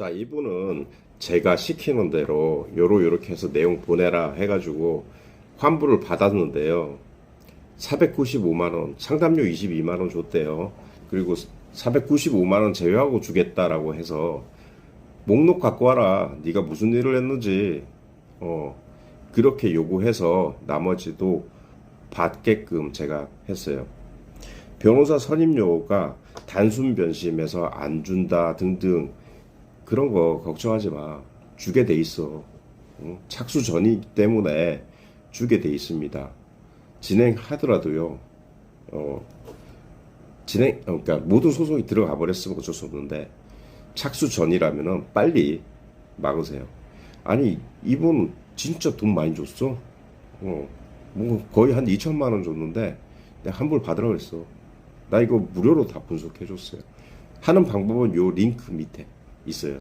자, 이분은 제가 시키는 대로 요로 요렇게 해서 내용 보내라 해가지고 환불을 받았는데요. 495만원, 상담료 22만원 줬대요. 그리고 495만원 제외하고 주겠다라고 해서 목록 갖고 와라. 네가 무슨 일을 했는지, 어, 그렇게 요구해서 나머지도 받게끔 제가 했어요. 변호사 선임료가 단순 변심해서 안 준다 등등 그런 거 걱정하지 마. 주게 돼 있어. 응? 착수 전이기 때문에 주게 돼 있습니다. 진행하더라도요. 어, 진행 어, 그러니까 모든 소송이 들어가 버렸으면 어쩔 수 없는데 착수 전이라면은 빨리 막으세요. 아니 이분 진짜 돈 많이 줬어. 어, 뭐 거의 한 2천만 원 줬는데 내가 환불 받으라 그랬어. 나 이거 무료로 다 분석해 줬어요. 하는 방법은 요 링크 밑에 있어요.